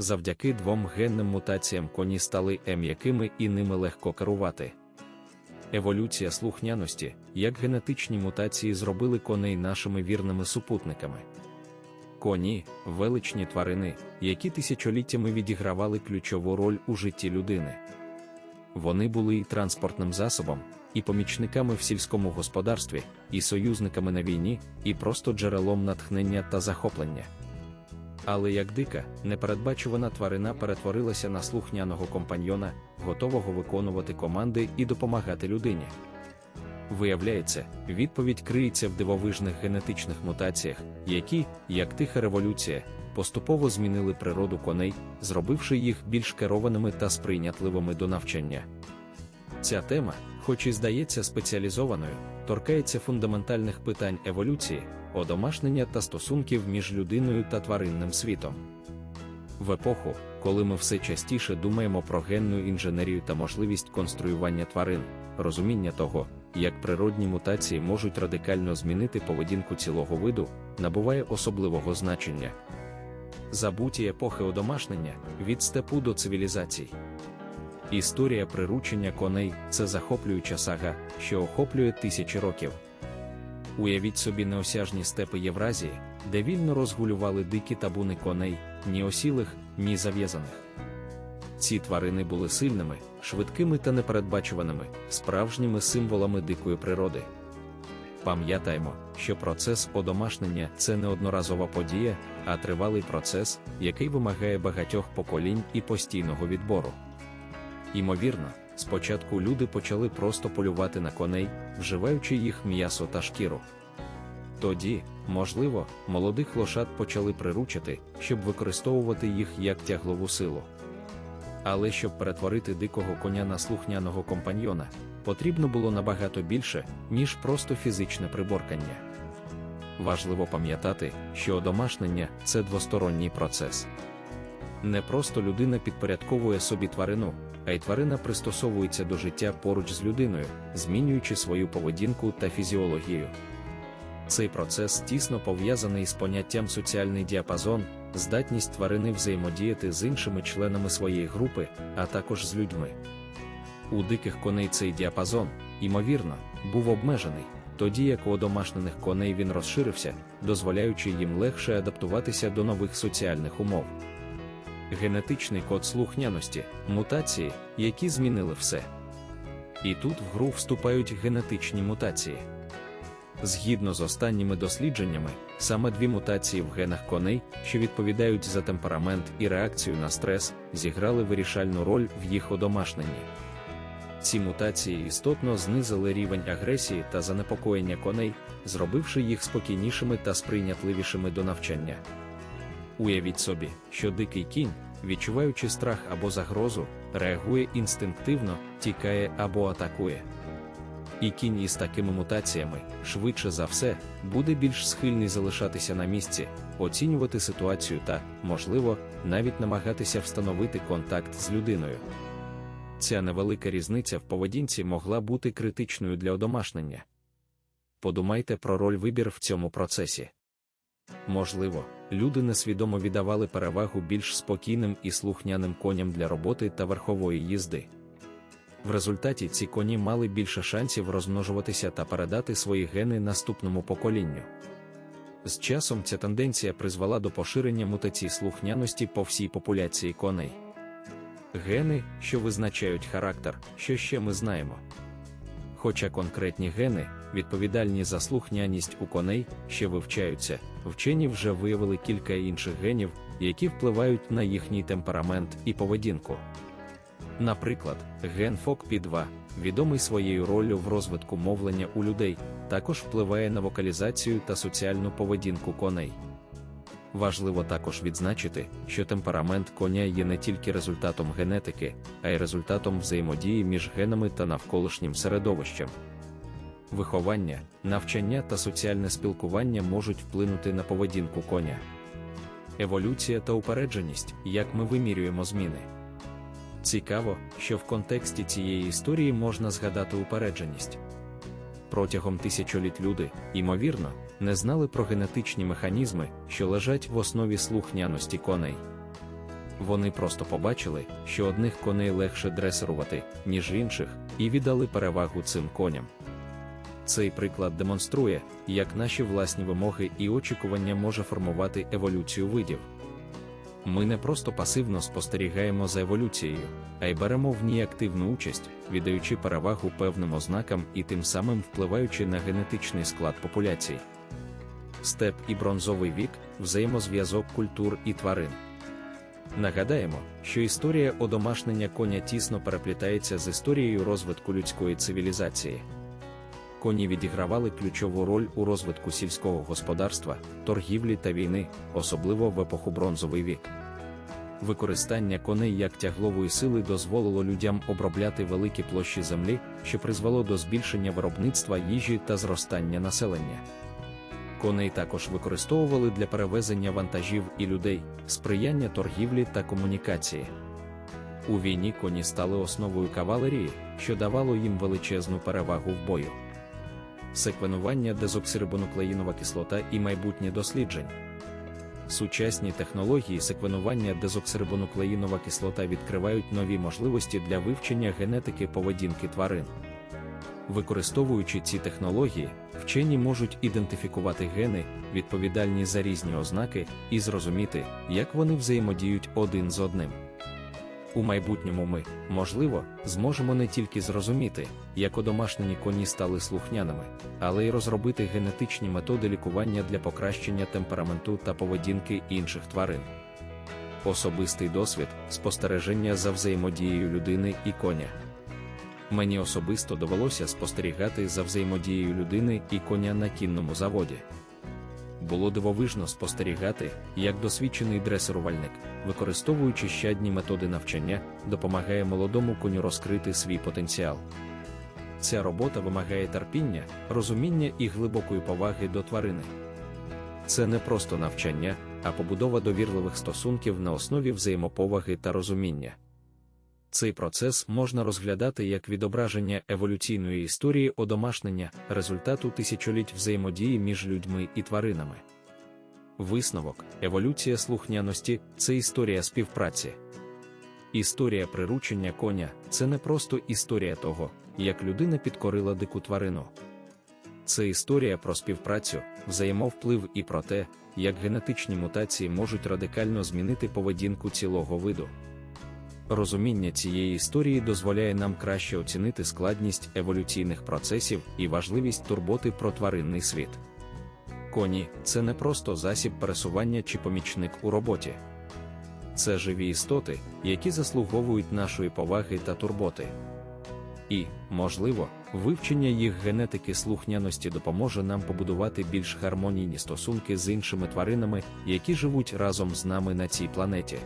Завдяки двом генним мутаціям коні стали м'якими і ними легко керувати. Еволюція слухняності, як генетичні мутації зробили коней нашими вірними супутниками. Коні величні тварини, які тисячоліттями відігравали ключову роль у житті людини. Вони були і транспортним засобом, і помічниками в сільському господарстві, і союзниками на війні, і просто джерелом натхнення та захоплення. Але як дика, непередбачувана тварина перетворилася на слухняного компаньйона, готового виконувати команди і допомагати людині. Виявляється, відповідь криється в дивовижних генетичних мутаціях, які, як тиха революція, поступово змінили природу коней, зробивши їх більш керованими та сприйнятливими до навчання. Ця тема, хоч і здається спеціалізованою, торкається фундаментальних питань еволюції, одомашнення та стосунків між людиною та тваринним світом. В епоху, коли ми все частіше думаємо про генну інженерію та можливість конструювання тварин, розуміння того, як природні мутації можуть радикально змінити поведінку цілого виду, набуває особливого значення. Забуті епохи одомашнення від степу до цивілізацій. Історія приручення коней це захоплююча сага, що охоплює тисячі років. Уявіть собі неосяжні степи Євразії, де вільно розгулювали дикі табуни коней, ні осілих, ні зав'язаних. Ці тварини були сильними, швидкими та непередбачуваними, справжніми символами дикої природи. Пам'ятаємо, що процес одомашнення це не одноразова подія, а тривалий процес, який вимагає багатьох поколінь і постійного відбору. Імовірно, спочатку люди почали просто полювати на коней, вживаючи їх м'ясо та шкіру. Тоді, можливо, молодих лошад почали приручити, щоб використовувати їх як тяглову силу. Але щоб перетворити дикого коня на слухняного компаньйона, потрібно було набагато більше, ніж просто фізичне приборкання. Важливо пам'ятати, що одомашнення це двосторонній процес. Не просто людина підпорядковує собі тварину, а й тварина пристосовується до життя поруч з людиною, змінюючи свою поведінку та фізіологію. Цей процес тісно пов'язаний з поняттям соціальний діапазон, здатність тварини взаємодіяти з іншими членами своєї групи, а також з людьми. У диких коней цей діапазон, ймовірно, був обмежений, тоді як у одомашнених коней він розширився, дозволяючи їм легше адаптуватися до нових соціальних умов. Генетичний код слухняності, мутації, які змінили все. І тут в гру вступають генетичні мутації. Згідно з останніми дослідженнями, саме дві мутації в генах коней, що відповідають за темперамент і реакцію на стрес, зіграли вирішальну роль в їх одомашненні. Ці мутації істотно знизили рівень агресії та занепокоєння коней, зробивши їх спокійнішими та сприйнятливішими до навчання. Уявіть собі, що дикий кінь, відчуваючи страх або загрозу, реагує інстинктивно, тікає або атакує. І кінь із такими мутаціями, швидше за все, буде більш схильний залишатися на місці, оцінювати ситуацію та, можливо, навіть намагатися встановити контакт з людиною. Ця невелика різниця в поведінці могла бути критичною для одомашнення. Подумайте про роль вибір в цьому процесі. Можливо, люди несвідомо віддавали перевагу більш спокійним і слухняним коням для роботи та верхової їзди. В результаті ці коні мали більше шансів розмножуватися та передати свої гени наступному поколінню. З часом ця тенденція призвела до поширення мутацій слухняності по всій популяції коней. Гени, що визначають характер, що ще ми знаємо. Хоча конкретні гени, відповідальні за слухняність у коней, ще вивчаються, вчені вже виявили кілька інших генів, які впливають на їхній темперамент і поведінку. Наприклад, ген FOXP2, відомий своєю роллю в розвитку мовлення у людей, також впливає на вокалізацію та соціальну поведінку коней. Важливо також відзначити, що темперамент коня є не тільки результатом генетики, а й результатом взаємодії між генами та навколишнім середовищем. Виховання, навчання та соціальне спілкування можуть вплинути на поведінку коня. Еволюція та упередженість, як ми вимірюємо зміни. Цікаво, що в контексті цієї історії можна згадати упередженість. Протягом тисячоліть люди, ймовірно, не знали про генетичні механізми, що лежать в основі слухняності коней. Вони просто побачили, що одних коней легше дресирувати, ніж інших, і віддали перевагу цим коням. Цей приклад демонструє, як наші власні вимоги і очікування може формувати еволюцію видів. Ми не просто пасивно спостерігаємо за еволюцією, а й беремо в ній активну участь, віддаючи перевагу певним ознакам і тим самим впливаючи на генетичний склад популяцій. Степ і бронзовий вік взаємозв'язок культур і тварин. Нагадаємо, що історія одомашнення коня тісно переплітається з історією розвитку людської цивілізації. Коні відігравали ключову роль у розвитку сільського господарства, торгівлі та війни, особливо в епоху бронзовий вік. Використання коней як тяглової сили дозволило людям обробляти великі площі землі, що призвело до збільшення виробництва їжі та зростання населення. Коней також використовували для перевезення вантажів і людей, сприяння торгівлі та комунікації. У війні коні стали основою кавалерії, що давало їм величезну перевагу в бою. Секвенування дезоксирибонуклеїнова кислота і майбутнє досліджень. Сучасні технології секвенування дезоксирибонуклеїнова кислота відкривають нові можливості для вивчення генетики поведінки тварин. Використовуючи ці технології, вчені можуть ідентифікувати гени, відповідальні за різні ознаки, і зрозуміти, як вони взаємодіють один з одним. У майбутньому ми, можливо, зможемо не тільки зрозуміти, як одомашнені коні стали слухняними, але й розробити генетичні методи лікування для покращення темпераменту та поведінки інших тварин. Особистий досвід спостереження за взаємодією людини і коня. Мені особисто довелося спостерігати за взаємодією людини і коня на кінному заводі. Було дивовижно спостерігати, як досвідчений дресирувальник, використовуючи щадні методи навчання, допомагає молодому коню розкрити свій потенціал. Ця робота вимагає терпіння, розуміння і глибокої поваги до тварини. Це не просто навчання, а побудова довірливих стосунків на основі взаємоповаги та розуміння. Цей процес можна розглядати як відображення еволюційної історії одомашнення, результату тисячоліть взаємодії між людьми і тваринами. Висновок, еволюція слухняності це історія співпраці. Історія приручення коня це не просто історія того, як людина підкорила дику тварину. Це історія про співпрацю, взаємовплив і про те, як генетичні мутації можуть радикально змінити поведінку цілого виду. Розуміння цієї історії дозволяє нам краще оцінити складність еволюційних процесів і важливість турботи про тваринний світ. Коні це не просто засіб пересування чи помічник у роботі. Це живі істоти, які заслуговують нашої поваги та турботи. І, можливо, вивчення їх генетики слухняності допоможе нам побудувати більш гармонійні стосунки з іншими тваринами, які живуть разом з нами на цій планеті.